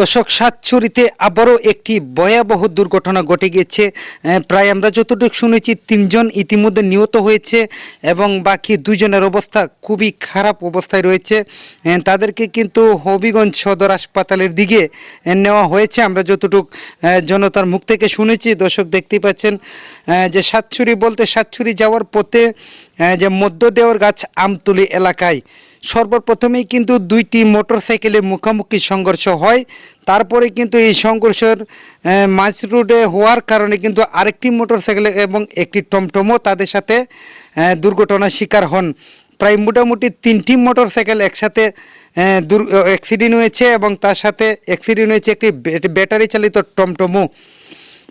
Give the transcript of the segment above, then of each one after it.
দর্শক সাতচুরিতে আবারও একটি ভয়াবহ দুর্ঘটনা ঘটে গিয়েছে। প্রায় আমরা যতটুকু শুনেছি, তিনজন ইতিমধ্যে নিহত হয়েছে এবং বাকি দুজনের অবস্থা খুবই খারাপ অবস্থায় রয়েছে। তাদেরকে কিন্তু হবিগঞ্জ সদর হাসপাতালের দিকে নেওয়া হয়েছে। আমরা যতটুক জনতার মুখ থেকে শুনেছি, দর্শক দেখতে পাচ্ছেন যে সাতচুরি বলতে সাতচুরি যাওয়ার পথে যে মধ্য দেওয়ার গাছ আমতুলি এলাকায়। সর্বপ্রথমেই কিন্তু দুইটি মোটরসাইকেলে মুখোমুখি সংঘর্ষ হয়। তারপরে কিন্তু এই সংঘর্ষের মাঝ রোডে হওয়ার কারণে কিন্তু আরেকটি মোটরসাইকেল এবং একটি টমটমও তাদের সাথে দুর্ঘটনার শিকার হন। প্রায় মোটামুটি তিনটি মোটরসাইকেল একসাথে অ্যাক্সিডেন্ট হয়েছে এবং তার সাথে অ্যাক্সিডেন্ট হয়েছে একটি ব্যাট- ব্যাটারি চালিত টমটমও।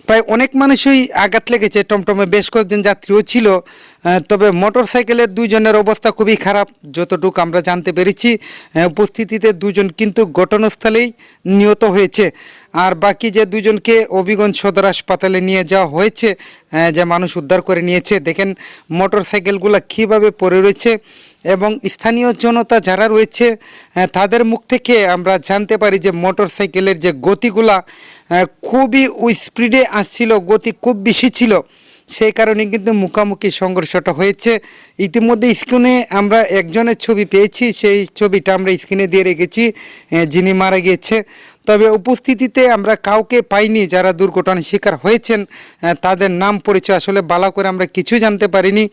প্রায় অনেক মানুষই আঘাত লেগেছে। টমটমে বেশ কয়েকজন যাত্রীও ছিল। তবে মোটর সাইকেলের দুজনের অবস্থা খুবই খারাপ, যতটুকু আমরা জানতে পেরেছি। উপস্থিতিতে দুজন কিন্তু ঘটনাস্থলেই নিহত হয়েছে। আর বাকি যে দুজনকে অভিগঞ্জ সদর হাসপাতালে নিয়ে যাওয়া হয়েছে যে মানুষ উদ্ধার করে নিয়েছে, দেখেন মোটর সাইকেলগুলো কীভাবে পড়ে রয়েছে। এবং স্থানীয় জনতা যারা রয়েছে তাদের মুখ থেকে আমরা জানতে পারি যে মোটর সাইকেলের যে গতিগুলা খুবই স্পিডে আসছিল, গতি খুব বেশি ছিল। সেই কারণে কিন্তু মুখামুখি সংঘর্ষটা হয়েছে। ইতিমধ্যে স্ক্রিনে আমরা একজনের ছবি পেয়েছি, সেই ছবিটা আমরা স্ক্রিনে দিয়ে রেখেছি যিনি মারা গিয়েছে। তবে উপস্থিতিতে আমরা কাউকে পাইনি, যারা দুর্ঘটনার শিকার হয়েছেন তাদের নাম পরিচয় আসলে বালা করে আমরা কিছু জানতে পারিনি।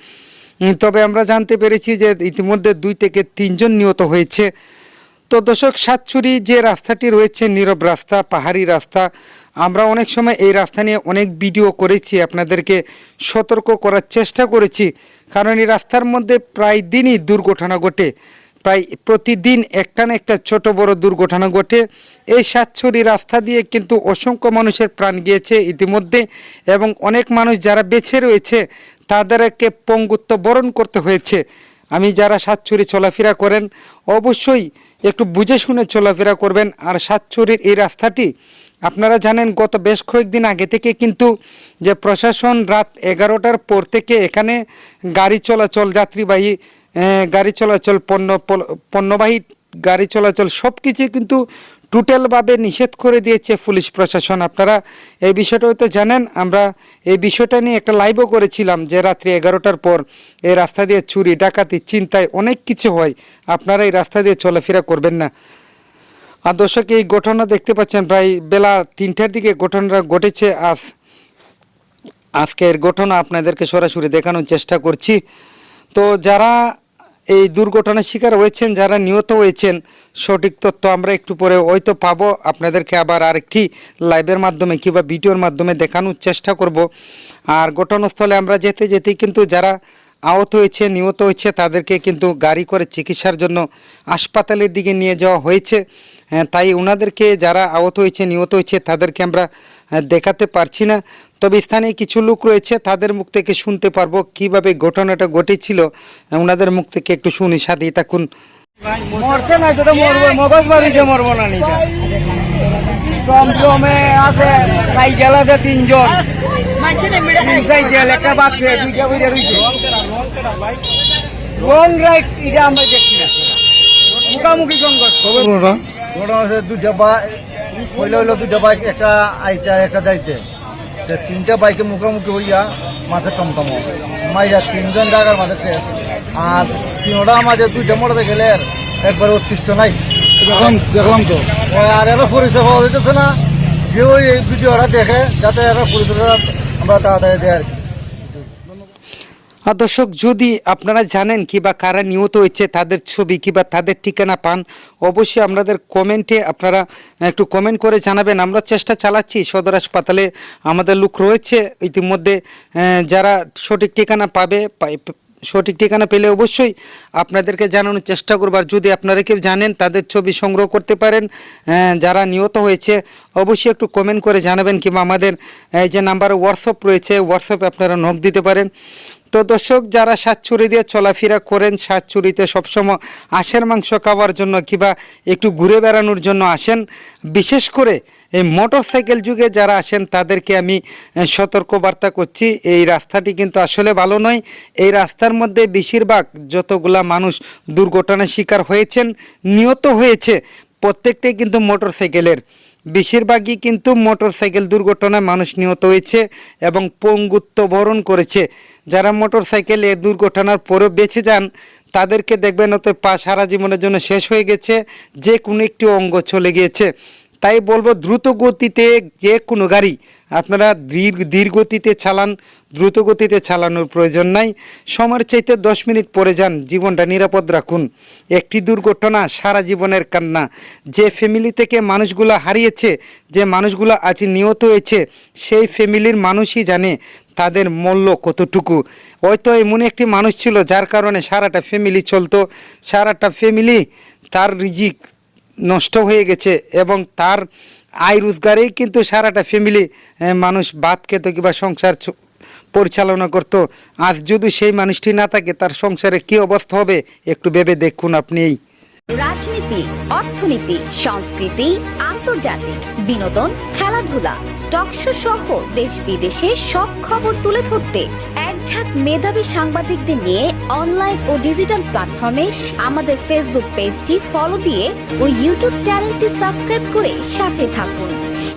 তবে আমরা জানতে পেরেছি যে ইতিমধ্যে দুই থেকে তিনজন নিহত হয়েছে। তো দর্শক সাতচুরি যে রাস্তাটি রয়েছে, নীরব রাস্তা, পাহাড়ি রাস্তা, আমরা অনেক সময় এই রাস্তা নিয়ে অনেক ভিডিও করেছি, আপনাদেরকে সতর্ক করার চেষ্টা করেছি। কারণ এই রাস্তার মধ্যে প্রায় দিনই দুর্ঘটনা ঘটে। প্রায় প্রতিদিন একটা না একটা ছোট বড় দুর্ঘটনা ঘটে। এই সাতছড়ি রাস্তা দিয়ে কিন্তু অসংখ্য মানুষের প্রাণ গিয়েছে ইতিমধ্যে এবং অনেক মানুষ যারা বেঁচে রয়েছে তাদেরকে পঙ্গুত্ব বরণ করতে হয়েছে। আমি যারা সাতছড়ি চলাফেরা করেন, অবশ্যই একটু বুঝে শুনে চলাফেরা করবেন। আর সাতছড়ির এই রাস্তাটি, আপনারা জানেন গত বেশ কয়েকদিন আগে থেকে কিন্তু যে প্রশাসন রাত এগারোটার পর থেকে এখানে গাড়ি চলাচল, যাত্রীবাহী গাড়ি চলাচল, পণ্য পণ্যবাহী গাড়ি চলাচল সব কিছু কিন্তু টোটালভাবে নিষেধ করে দিয়েছে পুলিশ প্রশাসন। আপনারা এই বিষয়টা হয়তো জানেন, আমরা এই বিষয়টা নিয়ে একটা লাইভও করেছিলাম যে রাত্রি এগারোটার পর এই রাস্তা দিয়ে চুরি, ডাকাতি চিন্তায় অনেক কিছু হয়। আপনারা এই রাস্তা দিয়ে চলাফেরা করবেন না। আর দর্শক, এই ঘটনা দেখতে পাচ্ছেন, প্রায় বেলা তিনটার দিকে ঘটনাটা ঘটেছে। আজ, আজকের ঘটনা আপনাদেরকে সরাসরি দেখানোর চেষ্টা করছি। তো যারা এই দুর্ঘটনার শিকার হয়েছেন যারা নিহত হয়েছেন সঠিক তথ্য আমরা একটু পরে হয়তো পাবো। আপনাদেরকে আবার আরেকটি লাইভের মাধ্যমে কিংবা ভিডিওর মাধ্যমে দেখানোর চেষ্টা করব। আর ঘটনাস্থলে আমরা যেতে যেতেই কিন্তু যারা আহত হয়েছে নিহত হয়েছে তাদেরকে কিন্তু গাড়ি করে চিকিৎসার জন্য হাসপাতালের দিকে নিয়ে যাওয়া হয়েছে। হ্যাঁ, তাই ওনাদেরকে যারা আহত হয়েছে নিহত হয়েছে তাদেরকে আমরা দেখাতে পারছি না। তবে স্থানে কিছু লোক রয়েছে তাদের মুখ থেকে শুনতে পারব কীভাবে ঘটনাটা ঘটেছিল। ওনাদের মুখ থেকে একটু শুনি সাথেই থাকুন। মরছে না তো মরবো মগজ মরবো না আছে সাইকেল আছে তিনজন। তিন সাইকেল একটা বাচ্চা দুইটা বুঝে রইছে রং রাইট এটা আমরা দেখছি না। মুখামুখি সংঘর্ষ। ঘটনা ঘটনা হচ্ছে দুইটা বাইক হইলে হইল দুইটা বাইক একটা আইতে একটা যাইতে। তিনটা বাইকে মুখোমুখি হইয়া মাঝে টমটম মাইয়া তিনজন জায়গার মাঝে শেষ। আর তিনটা মাঝে দুইটা মোটর গেলের একবার উৎকৃষ্ট নাই। দেখলাম দেখলাম তো। আর এরা পরিচয় পাওয়া যেতেছে না। যে ওই ভিডিওটা দেখে যাতে এরা পরিচয়টা আমরা তাড়াতাড়ি দেয় আর কি। দর্শক, যদি আপনারা জানেন কিবা কারা নিহত হয়েছে, তাদের ছবি কিবা তাদের ঠিকানা পান, অবশ্যই আপনাদের কমেন্টে আপনারা একটু কমেন্ট করে জানাবেন। আমরা চেষ্টা চালাচ্ছি, সদর হাসপাতালে আমাদের লোক রয়েছে। ইতিমধ্যে যারা সঠিক ঠিকানা পাবে সঠিক ঠিকানা পেলে অবশ্যই আপনাদেরকে জানানোর চেষ্টা করব। আর যদি আপনারা কেউ জানেন, তাদের ছবি সংগ্রহ করতে পারেন যারা নিহত হয়েছে, অবশ্যই একটু কমেন্ট করে জানাবেন কিংবা আমাদের এই যে নাম্বার হোয়াটসঅ্যাপ রয়েছে, হোয়াটসঅ্যাপে আপনারা নখ দিতে পারেন। তো দর্শক, যারা সাতচুরি দিয়ে চলাফেরা করেন সাতচুরিতে সবসময় আশের মাংস খাওয়ার জন্য কিংবা একটু ঘুরে বেড়ানোর জন্য আসেন। বিশেষ করে এই মোটর সাইকেল যুগে যারা আসেন, তাদেরকে আমি সতর্কবার্তা করছি, এই রাস্তাটি কিন্তু আসলে ভালো নয়। এই রাস্তার মধ্যে বেশিরভাগ যতগুলা মানুষ দুর্ঘটনার শিকার হয়েছেন, নিহত হয়েছে, প্রত্যেকটাই কিন্তু মোটর সাইকেলের বেশিরভাগই কিন্তু মোটরসাইকেল দুর্ঘটনায় মানুষ নিহত হয়েছে এবং পঙ্গুত্ব বরণ করেছে। যারা মোটর সাইকেল এ দুর্ঘটনার পরেও বেঁচে যান, তাদেরকে দেখবেন অত পা সারা জীবনের জন্য শেষ হয়ে গেছে, যে কোনো একটি অঙ্গ চলে গিয়েছে। তাই বলব দ্রুত গতিতে যে কোনো গাড়ি আপনারা ধীর গতিতে চালান, দ্রুত গতিতে চালানোর প্রয়োজন নাই। সময়ের চাইতে দশ মিনিট পরে যান, জীবনটা নিরাপদ রাখুন। একটি দুর্ঘটনা, সারা জীবনের কান্না। যে ফ্যামিলি থেকে মানুষগুলো হারিয়েছে, যে মানুষগুলো আজ নিহত হয়েছে, সেই ফ্যামিলির মানুষই জানে তাদের মূল্য কতটুকু। হয়তো এমন একটি মানুষ ছিল যার কারণে সারাটা ফ্যামিলি চলতো। সারাটা ফ্যামিলি তার রিজিক নষ্ট হয়ে গেছে এবং তার আয় রোজগারেই কিন্তু সারাটা ফ্যামিলি মানুষ ভাত খেত কিংবা সংসার পরিচালনা করত। আজ যদি সেই মানুষটি না থাকে, তার সংসারে কী অবস্থা হবে? একটু ভেবে দেখুন আপনি। রাজনীতি, অর্থনীতি, সংস্কৃতি, আন্তর্জাতিক, বিনোদন, খেলাধুলা টকশো সহ দেশ বিদেশে সব খবর তুলে ধরতে এক ঝাঁক মেধাবী সাংবাদিকদের নিয়ে অনলাইন ও ডিজিটাল প্ল্যাটফর্মে আমাদের ফেসবুক পেজটি ফলো দিয়ে ও ইউটিউব চ্যানেলটি সাবস্ক্রাইব করে সাথে থাকুন।